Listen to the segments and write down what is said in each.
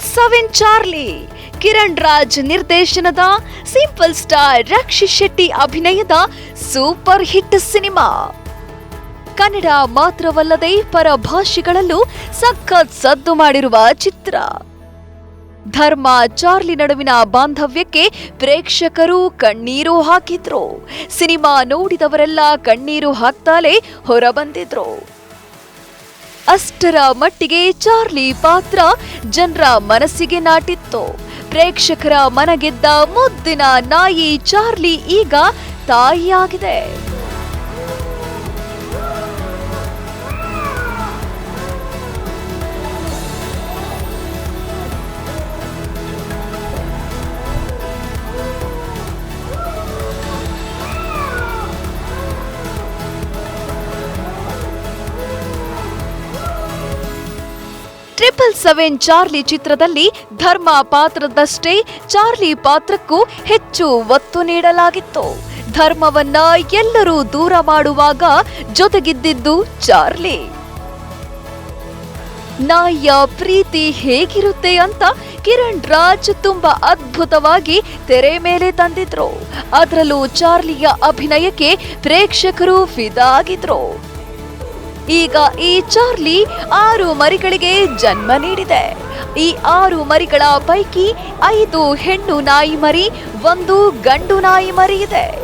Seven Charlie Kiran Raj ನಿರ್ದೇಶನದ simple star ರಕ್ಷಿ Shetty ಅಭಿನಯದ super hit cinema. Kannada ಮಾತ್ರವಲ್ಲದೆ ಪರ ಭಾಷೆಗಳಲ್ಲೂ ಸಖತ್ ಸದ್ದು ಮಾಡಿರುವ ಚಿತ್ರ. ಧರ್ಮ ಚಾರ್ಲಿ ನಡುವಿನ ಬಾಂಧವ್ಯಕ್ಕೆ ಪ್ರೇಕ್ಷಕರು ಕಣ್ಣೀರು ಹಾಕಿದ್ರು. ಸಿನಿಮಾ ನೋಡಿದವರೆಲ್ಲ ಕಣ್ಣೀರು ಹಾಕ್ತಾಲೆ ಹೊರಬಂದಿದ್ರು. ಅಷ್ಟರ ಮಟ್ಟಿಗೆ ಚಾರ್ಲಿ ಪಾತ್ರ ಜನರ ಮನಸ್ಸಿಗೆ ನಾಟಿತ್ತು. ಪ್ರೇಕ್ಷಕರ ಮನಗೆದ್ದ ಮುದ್ದಿನ ನಾಯಿ ಚಾರ್ಲಿ ಈಗ ತಾಯಿಯಾಗಿದೆ. ಟ್ರಿಪಲ್ ಸೆವೆನ್ ಚಾರ್ಲಿ ಚಿತ್ರದಲ್ಲಿ ಧರ್ಮ ಪಾತ್ರದಷ್ಟೇ ಚಾರ್ಲಿ ಪಾತ್ರಕ್ಕೂ ಹೆಚ್ಚು ಒತ್ತು ನೀಡಲಾಗಿತ್ತು. ಧರ್ಮವನ್ನ ಎಲ್ಲರೂ ದೂರ ಮಾಡುವಾಗ ಜೊತೆಗಿದ್ದಿದ್ದು ಚಾರ್ಲಿ ನಾಯಿಯ ಪ್ರೀತಿ ಹೇಗಿರುತ್ತೆ ಅಂತ ಕಿರಣ್ ರಾಜ್ ತುಂಬಾ ಅದ್ಭುತವಾಗಿ ತೆರೆ ಮೇಲೆ ತಂದಿದ್ರು. ಅದರಲ್ಲೂ ಚಾರ್ಲಿಯ ಅಭಿನಯಕ್ಕೆ ಪ್ರೇಕ್ಷಕರು ಫಿದಾ ಆಗಿದ್ರು ಈಗ ಈ ಚಾರ್ಲಿ ಆರು ಮರಿಗಳಿಗೆ ಜನ್ಮ ನೀಡಿದೆ. ಈ ಆರು ಮರಿಗಳ ಪೈಕಿ ಐದು ಹೆಣ್ಣು ನಾಯಿ ಮರಿ, ಒಂದು ಗಂಡು ನಾಯಿ ಮರಿ ಇದೆ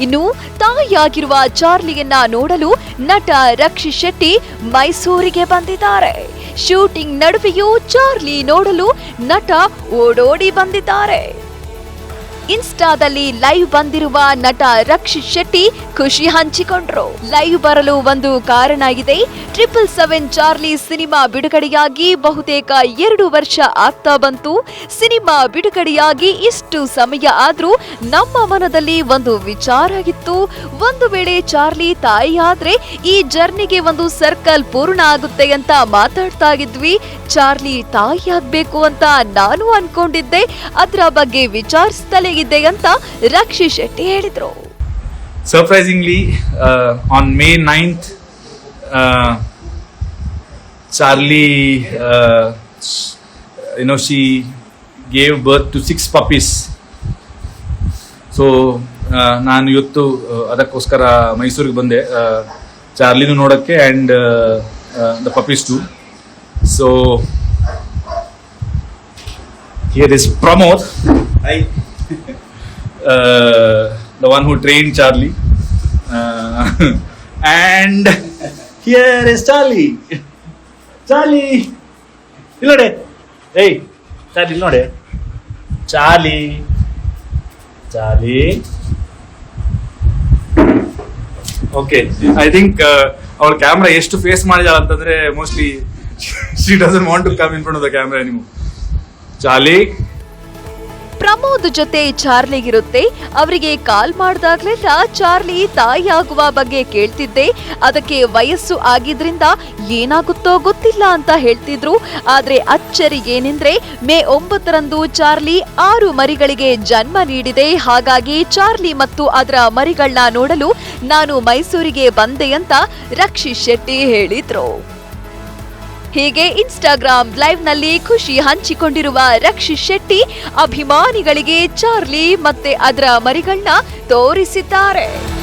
ಇನ್ನು ತಾಯಿಯಾಗಿರುವ ಚಾರ್ಲಿಯನ್ನ ನೋಡಲು ನಟ ರಕ್ಷಿ ಶೆಟ್ಟಿ ಮೈಸೂರಿಗೆ ಬಂದಿದ್ದಾರೆ. ಶೂಟಿಂಗ್ ನಡುವೆಯೂ ಚಾರ್ಲಿ ನೋಡಲು ನಟ ಓಡೋಡಿ ಬಂದಿದ್ದಾರೆ. ಇನ್ಸ್ಟಾದಲ್ಲಿ ಲೈವ್ ಬಂದಿರುವ ನಟ ರಕ್ಷಿತ್ ಶೆಟ್ಟಿ ಖುಷಿ ಹಂಚಿಕೊಂಡ್ರು. ಲೈವ್ ಬರಲು ಒಂದು ಕಾರಣ ಇದೆ. ಟ್ರಿಪಲ್ ಸೆವೆನ್ ಚಾರ್ಲಿ ಸಿನಿಮಾ ಬಿಡುಗಡೆಯಾಗಿ ಬಹುತೇಕ ಎರಡು ವರ್ಷ ಆಗ್ತಾ ಬಂತು. ಸಿನಿಮಾ ಬಿಡುಗಡೆಯಾಗಿ ಇಷ್ಟು ಸಮಯ ಆದ್ರೂ ನಮ್ಮ ಮನದಲ್ಲಿ ಒಂದು ವಿಚಾರ ಇತ್ತು. ಒಂದು ವೇಳೆ ಚಾರ್ಲಿ ತಾಯಿ ಆದ್ರೆ ಈ ಜರ್ನಿಗೆ ಒಂದು ಸರ್ಕಲ್ ಪೂರ್ಣ ಆಗುತ್ತೆ ಅಂತ ಮಾತಾಡ್ತಾ ಇದ್ವಿ. ಚಾರ್ಲಿ ತಾಯಿ ಆಗ್ಬೇಕು ಅಂತ ನಾನು ಅನ್ಕೊಂಡಿದ್ದೆ. ಅದರ ಬಗ್ಗೆ ವಿಚಾರಿಸ್ತಲೇ ಇದ್ದೆ ಅಂತ ರಕ್ಷಿ ಶೆಟ್ಟಿ ಹೇಳಿದ್ರು. Surprisingly uh, on may 9th uh, she gave birth you know she gave birth to six puppies. So ನಾನು ಇವತ್ತು ಅದಕ್ಕೋಸ್ಕರ ಮೈಸೂರಿಗೆ ಬಂದೆ. ಚಾರ್ಲಿನು ಚಾರ್ಲಿನೂ ನೋಡೋಕ್ಕೆ and the puppies too so here is Pramod I uh, the one who trained Charlie. Uh, and here is Charlie. Charlie. ಏಯ್ Charlie ಇಲ್ಲಿ ನೋಡಿ Charlie Charlie okay I think ಅವಳ ಕ್ಯಾಮ್ರಾ ಎಷ್ಟು ಫೇಸ್ ಮಾಡಿದಾಳ ಅಂತಂದ್ರೆ mostly she doesn't want to come in front of the camera ನೀವು Charlie Pramod ಜೊತೆ ಚಾರ್ಲಿಗಿರುತ್ತೆ ಅವರಿಗೆ ಕಾಲ್ ಮಾಡಿದಾಗ್ಲೆಲ್ಲ ಚಾರ್ಲಿ ತಾಯಿಯಾಗುವ ಬಗ್ಗೆ ಕೇಳ್ತಿದ್ದೆ. ಅದಕ್ಕೆ ವಯಸ್ಸು ಆಗಿದ್ರಿಂದ ಏನಾಗುತ್ತೋ ಗೊತ್ತಿಲ್ಲ ಅಂತ ಹೇಳ್ತಿದ್ರು. ಆದ್ರೆ ಅಚ್ಚರಿ ಏನೆಂದ್ರೆ, ಮೇ ಒಂಬತ್ತರಂದು ಚಾರ್ಲಿ ಆರು ಮರಿಗಳಿಗೆ ಜನ್ಮ ನೀಡಿದೆ. ಹಾಗಾಗಿ ಚಾರ್ಲಿ ಮತ್ತು ಅದರ ಮರಿಗಳನ್ನ ನೋಡಲು ನಾನು ಮೈಸೂರಿಗೆ ಬಂದೆ ಅಂತ ರಕ್ಷಿತ್ ಶೆಟ್ಟಿ ಹೇಳಿದ್ರು. ಹೀಗೆ ಇನ್ಸ್ಟಾಗ್ರಾಮ್ ಲೈವ್ನಲ್ಲಿ ಖುಷಿ ಹಂಚಿಕೊಂಡಿರುವ ರಕ್ಷಿತ್ ಶೆಟ್ಟಿ ಅಭಿಮಾನಿಗಳಿಗೆ ಚಾರ್ಲಿ ಮತ್ತೆ ಅದರ ಮರಿಗಳನ್ನ ತೋರಿಸಿದ್ದಾರೆ.